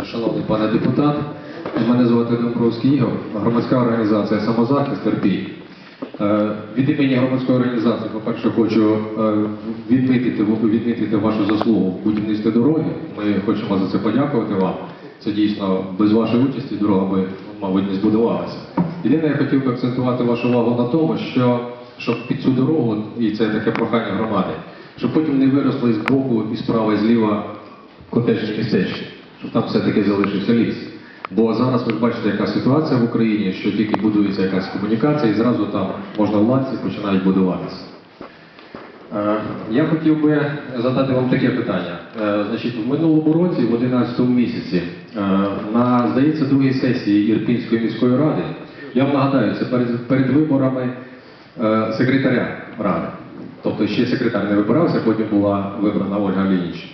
Е, Шановний пане депутат, мене звати Домбровський Ігор, громадська організація Самозахист терпій. Від імені громадської організації, по-перше, хочу е, відмітити, відмітити вашу заслугу в будівництві дороги. Ми хочемо за це подякувати вам. Це дійсно без вашої участі дорога би, мабуть, не збудувалася. Єдине, я хотів би акцентувати вашу увагу на тому, що щоб під цю дорогу, і це таке прохання громади, щоб потім не виросли з боку і справа, і зліва котеджні містечки, щоб там все-таки залишився ліс. Бо зараз ви бачите, яка ситуація в Україні, що тільки будується якась комунікація, і зразу там можна владці починають будуватися. Е, Я хотів би задати вам таке питання. Е, Значить, в минулому році, в 11 місяці, е, на, здається, другій сесії Ірпінської міської ради, я вам нагадаю, це перед, перед виборами секретаря ради. Тобто ще секретар не вибирався, потім була вибрана Ольга Лініч.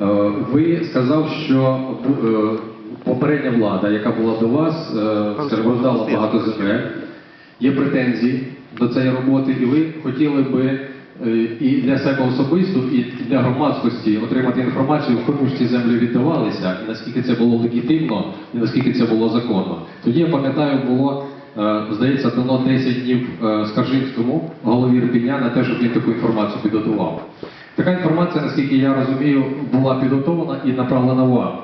Е, Ви сказав, що е, попередня влада, яка була до вас, е, багато земель, є претензії до цієї роботи, і ви хотіли би і для себе особисто, і для громадськості отримати інформацію, кому ж ці землі віддавалися, і наскільки це було легітимно, і наскільки це було законно. Тоді я пам'ятаю, було. Здається, дано 10 днів Скаржинському голові Ірпіня на те, щоб він таку інформацію підготував. Така інформація, наскільки я розумію, була підготовлена і направлена вам.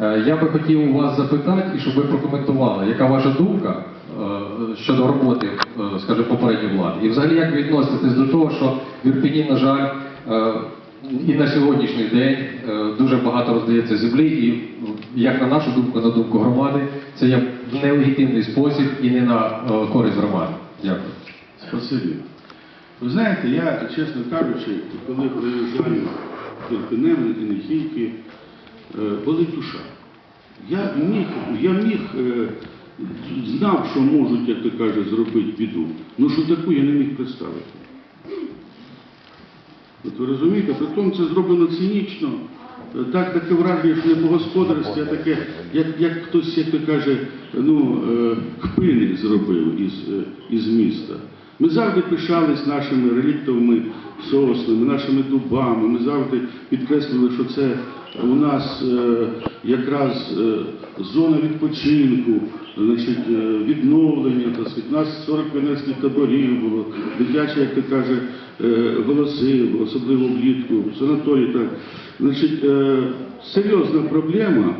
Е, Я би хотів у вас запитати, і щоб ви прокоментували, яка ваша думка е, щодо роботи, е, скажімо, попередньої влади. І взагалі як ви відноситесь до того, що в Ірпені, на жаль, і на сьогоднішній день дуже багато роздається землі, і як на нашу думку, на думку громади, це є нелегітимний спосіб і не на користь громади. Дякую. Спасибі. Ви знаєте, я, чесно кажучи, коли приїжджаю до Ірпінем і Нехійки, болить душа. Я міг, я міг, е, знав, що можуть, як ти кажеш, зробити біду. Ну що таку я не міг представити. От ви розумієте, при тому це зроблено цинічно. Е, Так таке враження, що не по господарстві, а таке, як, як хтось, як то каже, ну, е, кпини зробив із, е, із міста. Ми завжди пишались нашими реліктовими соснами, нашими дубами. Ми завжди підкреслювали, що це у нас е, якраз е, зона відпочинку, значить, е, відновлення. У нас 40 піонерських таборів було, дитячі, як то каже, е, голоси, особливо влітку, санаторії. Так. Значить, е, серйозна проблема.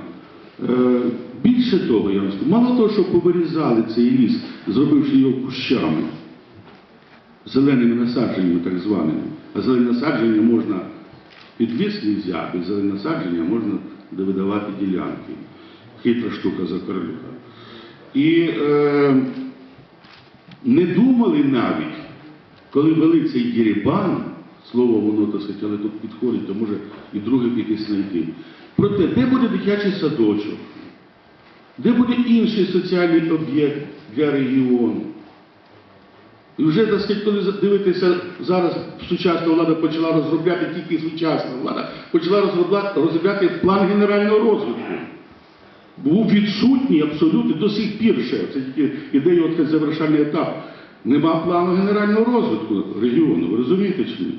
Е, Більше того, я вам скажу, мало того, що повирізали цей ліс, зробивши його кущами, зеленими насадженнями так званими, а зелені насадження можна під ліс взяти, зелені насадження можна видавати ділянки. Хитра штука за королюка. І е, не думали навіть, коли вели цей дірібан, слово воно сказати, але тут підходить, то може і друге якесь знайти. Про те, де буде дитячий садочок, де буде інший соціальний об'єкт для регіону. І вже, так сказати, коли дивитися, зараз сучасна влада почала розробляти тільки сучасна влада, почала розробляти, план генерального розвитку. Був відсутній абсолютно до сих пір ще. Це тільки ідея от завершальний етап. Нема плану генерального розвитку регіону, ви розумієте чи ні?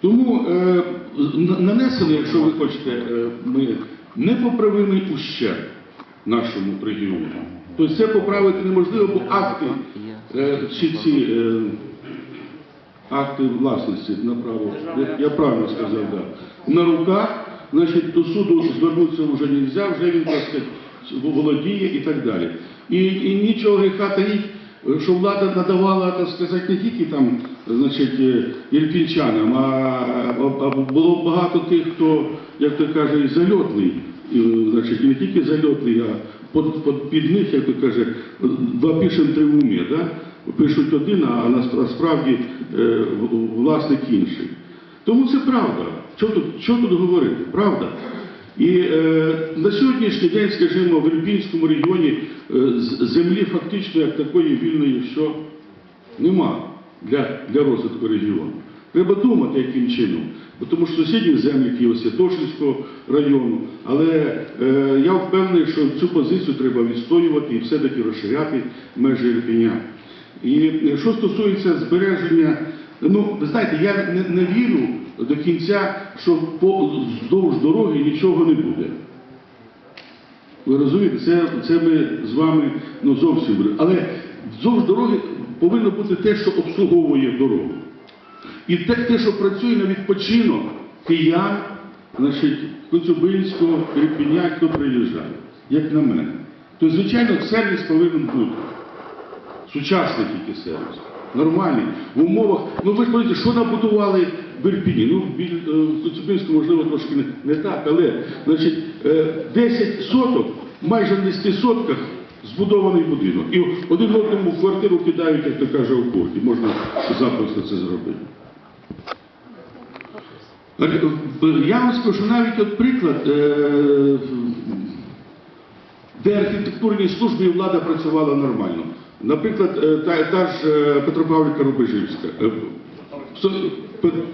Тому е, нанесено, якщо ви хочете, е, ми непоправимий ущерб нашому регіону. Тобто це поправити неможливо, бо акти е, чи ці е, акти власності на право, я, я правильно сказав, да, на руках, значить, до суду звернутися вже не можна, вже він, так сказати, володіє і так далі. І, і нічого гріха таїть, що влада надавала, так сказати, не тільки там, значить, е, ірпінчанам, а, було багато тих, хто, як то каже, і зальотний, значить, не тільки зальотний, а под, под, під них, як то каже, два пишем три в умі, да? пишуть один, а насправді е, власник інший. Тому це правда. Що тут, що тут говорити? Правда? І е, на сьогоднішній день, скажімо, в Ірпінському регіоні е, землі фактично як такої вільної, що нема для, для розвитку регіону. Треба думати, яким чином. Тому що сусідні землі Києво-Святошинського району, але е, я впевнений, що цю позицію треба відстоювати і все-таки розширяти межі Ірпеня. І е, що стосується збереження, ну, ви знаєте, я не, не вірю до кінця, що вздовж дороги нічого не буде. Ви розумієте, це, це ми з вами ну, зовсім. Але вздовж дороги повинно бути те, що обслуговує дорогу. І те, те, що працює на відпочинок киян, значить, Коцюбинського, Ірпіня, хто приїжджає, як на мене. То, звичайно, сервіс повинен бути. Сучасний тільки сервіс. Нормальний. В умовах. Ну ви ж подивіться, що набудували в Ірпіні. Ну, е, в Коцюбинську, можливо, трошки не, так, але значить, е, 10 соток, майже на 10 сотках збудований будинок. І один одному в квартиру кидають, як то каже, у порті. Можна запросто це зробити. Е, Я вам скажу, що навіть от приклад, е, де архітектурній службі влада працювала нормально. Наприклад, е, та, та ж е, Петропавлівка Рубежівська. Е,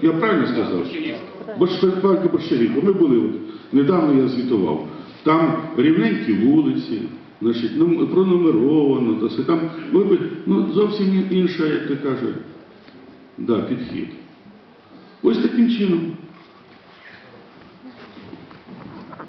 Я правильно сказав? Петропавлівка Борщагівка. Ми були, от, недавно я звітував. Там рівненькі вулиці, значить, ну, пронумеровано, там ну, ну, зовсім інша, як ти каже, да, підхід. Ось таким чином.